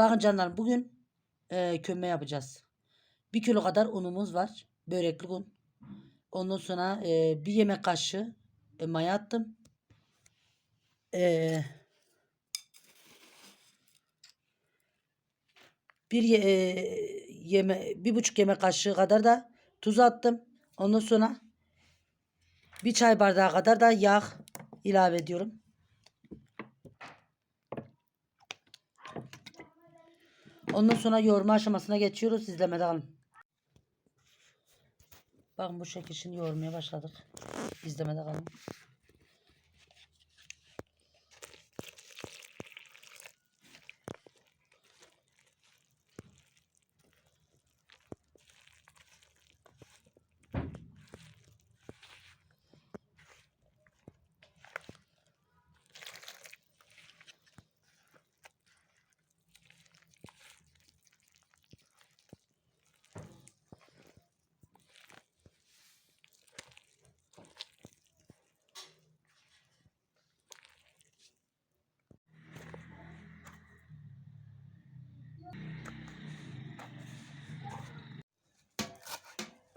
Bakın canlarım bugün e, kömbe yapacağız. Bir kilo kadar unumuz var. Börekli un. Ondan sonra e, bir yemek kaşığı e, maya attım. E, bir ye- e, yeme bir buçuk yemek kaşığı kadar da tuz attım. Ondan sonra bir çay bardağı kadar da yağ ilave ediyorum. Ondan sonra yoğurma aşamasına geçiyoruz. İzlemede kalın. Bakın bu şekil şimdi yoğurmaya başladık. İzlemede kalın.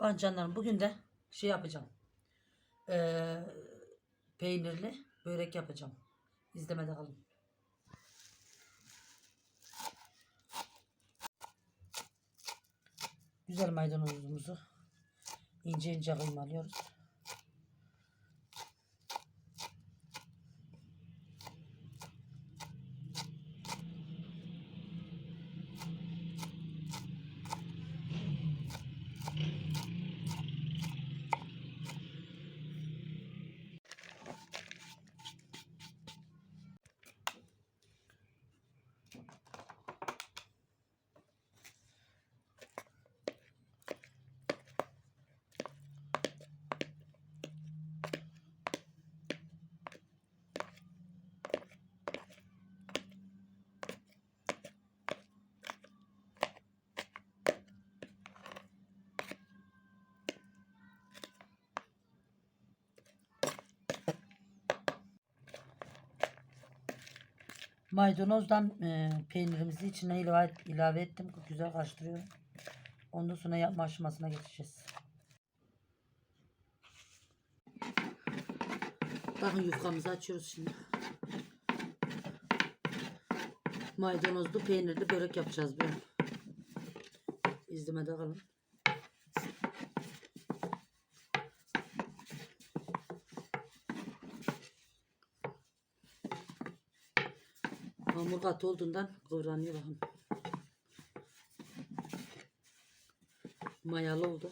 Bakın canlarım bugün de şey yapacağım. Ee, peynirli börek yapacağım. İzlemede kalın. Güzel maydanozumuzu ince ince kıymalıyoruz. Maydanozdan e, peynirimizi içine ilave, ilave ettim. Güzel karıştırıyorum. Ondan sonra yapma aşamasına geçeceğiz. Bakın yufkamızı açıyoruz şimdi. Maydanozlu peynirli börek yapacağız böyle. İzlemede kalın. Hamur katı olduğundan kıvranıyor bakın. Mayalı oldu.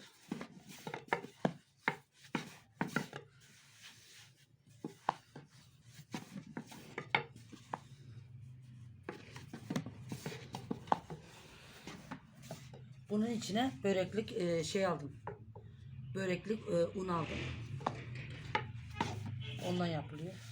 Bunun içine böreklik e, şey aldım. Böreklik e, un aldım. Ondan yapılıyor.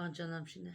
啊，叫那皮呢？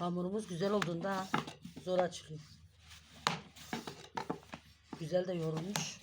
Hamurumuz güzel olduğunda zor açılıyor. Güzel de yoğrulmuş.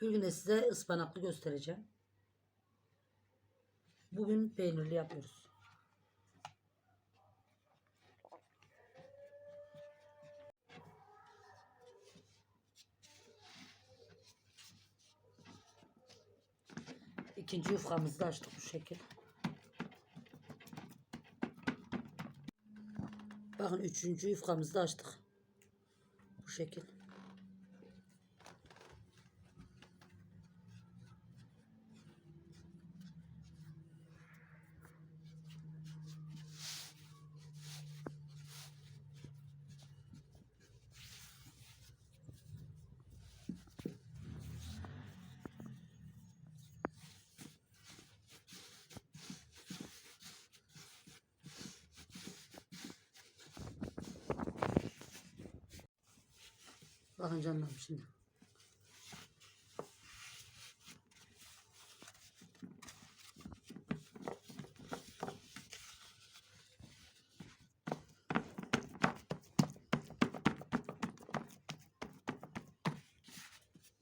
Bir gün de size ıspanaklı göstereceğim. Bugün peynirli yapıyoruz. İkinci yufkamızı da açtık bu şekil. Bakın üçüncü yufkamızı da açtık. Bu şekil. Bakın canlarım şimdi.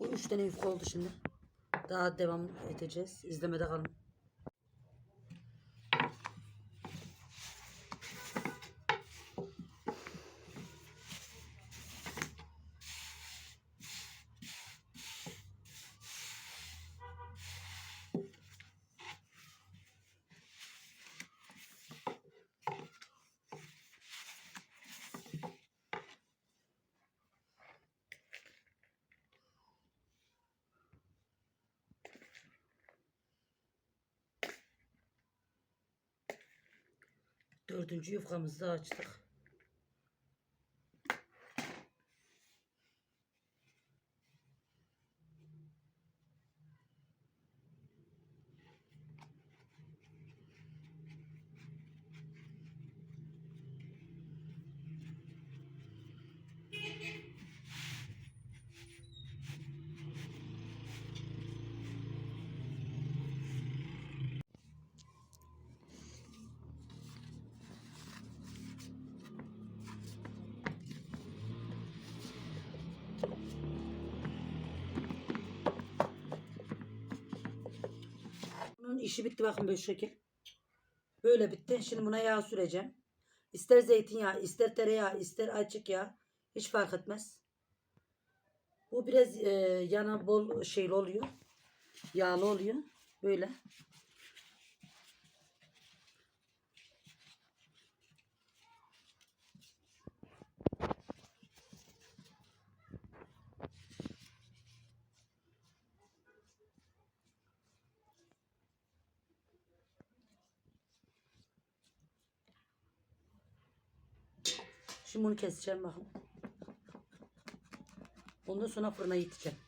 Bu üç tane yufka oldu şimdi. Daha devam edeceğiz. İzlemede kalın. Dördüncü yufkamızı açtık. Bunun işi bitti bakın böyle şekil. Böyle bitti. Şimdi buna yağ süreceğim. İster zeytinyağı, ister tereyağı, ister açık yağ. Hiç fark etmez. Bu biraz e, yana bol şeyli oluyor. Yağlı oluyor. Böyle. Şimdi bunu keseceğim bakın. Ondan sonra fırına yiteceğim.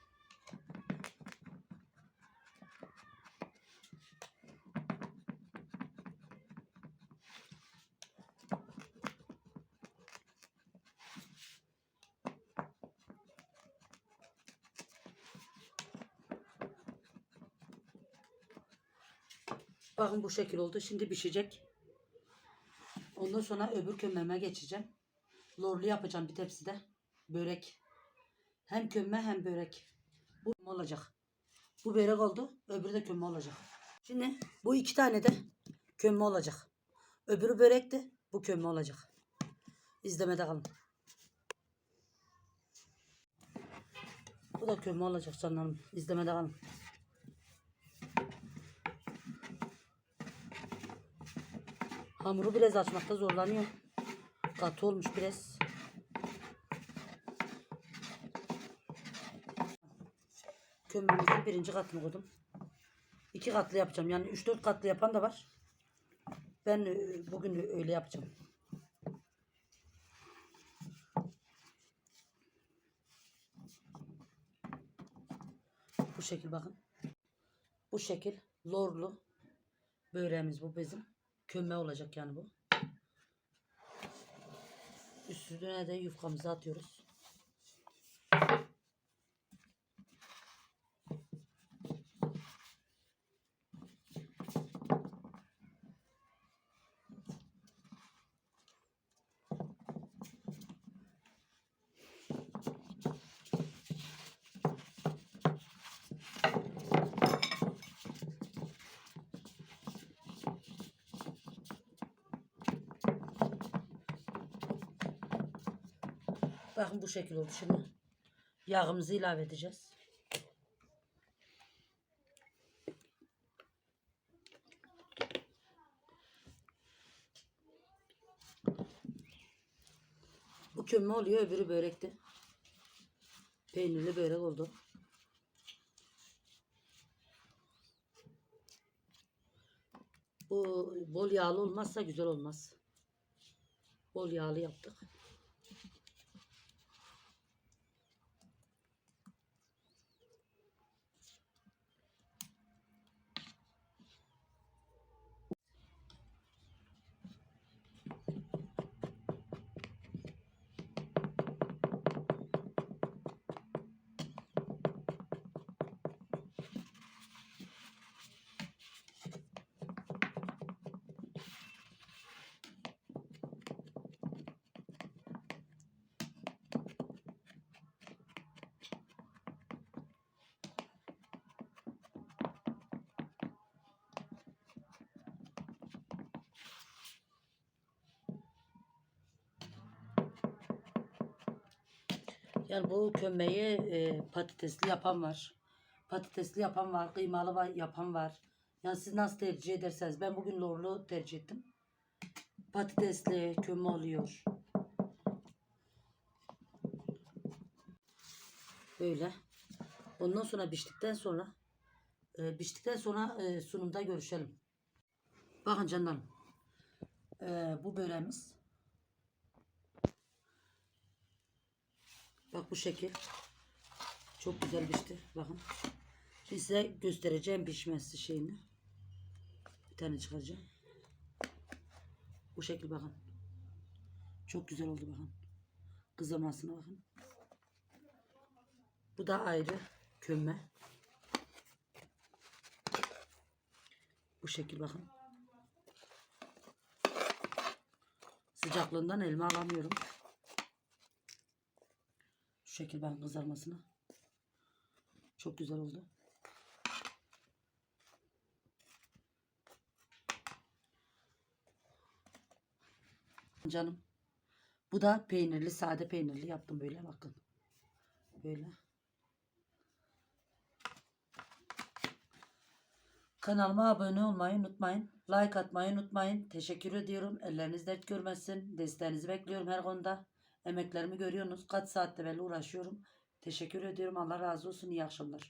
Bakın bu şekil oldu. Şimdi pişecek. Ondan sonra öbür kömeme geçeceğim. Lorlu yapacağım bir tepside. Börek. Hem kömme hem börek. Bu olacak. Bu börek oldu. Öbürü de kömme olacak. Şimdi bu iki tane de kömme olacak. Öbürü börekti. Bu kömme olacak. İzlemede kalın. Bu da kömme olacak canlarım. İzlemede kalın. Hamuru biraz açmakta zorlanıyor. Katı olmuş biraz. Kömürümüzün birinci katını koydum. İki katlı yapacağım. Yani üç dört katlı yapan da var. Ben e, bugün öyle yapacağım. Bu şekil bakın. Bu şekil lorlu böreğimiz bu bizim. Kömbe olacak yani bu. Üstüne de yufkamızı atıyoruz. Bakın bu şekil oldu şimdi. Yağımızı ilave edeceğiz. Bu kömbe oluyor öbürü börekti. Peynirli börek oldu. Bu bol yağlı olmazsa güzel olmaz. Bol yağlı yaptık. Yani bu kömbeyi e, patatesli yapan var. Patatesli yapan var, kıymalı var, yapan var. Yani siz nasıl tercih ederseniz. Ben bugün lorlu tercih ettim. Patatesli kömbe oluyor. Böyle. Ondan sonra piştikten sonra e, piştikten sonra e, sunumda görüşelim. Bakın canlarım. E, bu böreğimiz. Bak bu şekil. Çok güzel pişti. Bakın. Şimdi size göstereceğim pişmesi şeyini. Bir tane çıkaracağım. Bu şekil bakın. Çok güzel oldu bakın. Kızarmasına bakın. Bu da ayrı kömbe. Bu şekil bakın. Sıcaklığından elma alamıyorum. Şekil ben kızarmasına. Çok güzel oldu. Canım. Bu da peynirli, sade peynirli yaptım böyle bakın. Böyle. Kanalıma abone olmayı unutmayın. Like atmayı unutmayın. Teşekkür ediyorum. Elleriniz dert görmesin. Desteğinizi bekliyorum her konuda. Emeklerimi görüyorsunuz. Kaç saatte böyle uğraşıyorum. Teşekkür ediyorum. Allah razı olsun. İyi akşamlar.